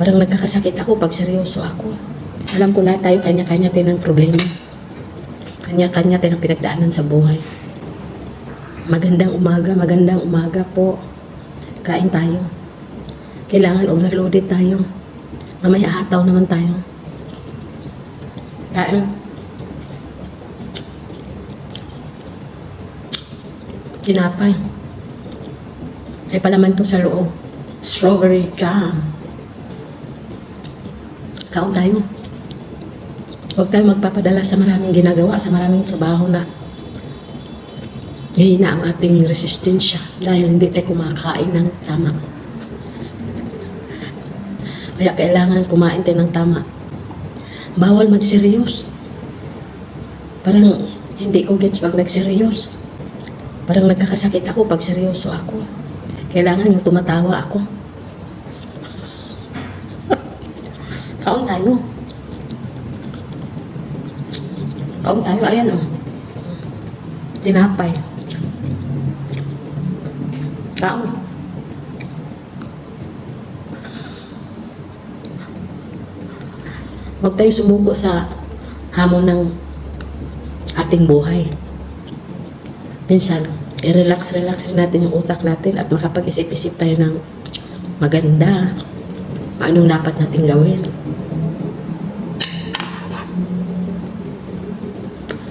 Parang nagkakasakit ako pag seryoso ako. Alam ko lahat tayo kanya-kanya tayo ng problema. Kanya-kanya tayo ng pinagdaanan sa buhay. Magandang umaga, magandang umaga po. Kain tayo. Kailangan overloaded tayo. Mamaya hataw naman tayo. Kain. Tinapay. Ay palaman to sa loob. Strawberry jam. Kaon tayo. Huwag tayo magpapadala sa maraming ginagawa, sa maraming trabaho na hihina ang ating resistensya dahil hindi tayo kumakain ng tama. Kaya kailangan kumain tayo ng tama. Bawal magseryos. Parang hindi ko gets pag nagseryos. Parang nagkakasakit ako pag seryoso ako. Kailangan yung tumatawa ako. Kaon tayo. Kaon tayo. Ayan o. Tinapay. Kaon. Huwag tayo sumuko sa hamon ng ating buhay. Minsan, i-relax-relax natin yung utak natin at makapag-isip-isip tayo ng maganda. Anong dapat natin gawin?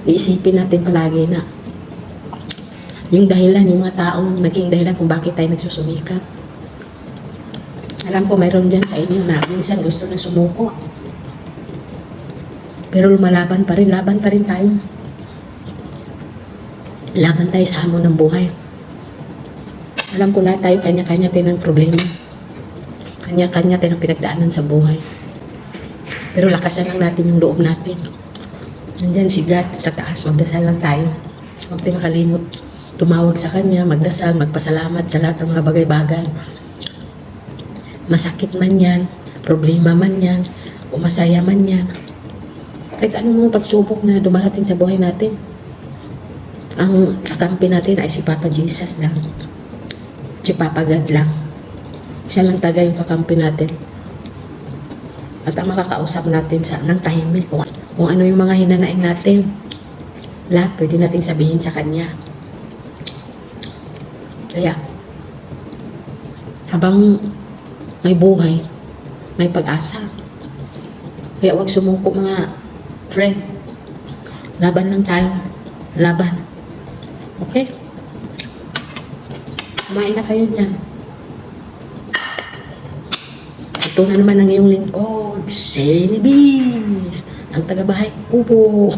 Iisipin natin palagi na yung dahilan, yung mga taong naging dahilan kung bakit tayo nagsusumikap. Alam ko mayroon dyan sa inyo na minsan gusto na sumuko. Pero lumalaban pa rin, laban pa rin tayo. Laban tayo sa hamon ng buhay. Alam ko lahat tayo kanya-kanya tayo ng problema. Kanya-kanya tayo ng pinagdaanan sa buhay. Pero lakasan lang natin yung loob natin. Nandyan si God sa taas, magdasal lang tayo. Huwag tayo makalimot. Tumawag sa Kanya, magdasal, magpasalamat sa lahat ng mga bagay-bagay. Masakit man yan, problema man yan, o masaya man yan. Kahit anong mga pagsubok na dumarating sa buhay natin, ang kakampi natin ay si Papa Jesus lang. Si Papa God lang. Siya lang taga yung kakampi natin. At ang makakausap natin sa ng tahimik kung, kung ano yung mga hinanaing natin. Lahat pwede nating sabihin sa Kanya. Kaya, habang may buhay, may pag-asa. Kaya huwag sumuko mga friend. Laban lang tayo. Laban. Okay? Kumain na kayo dyan. Ito na naman ang iyong lingkod, Senibi, ang taga-bahay kubo.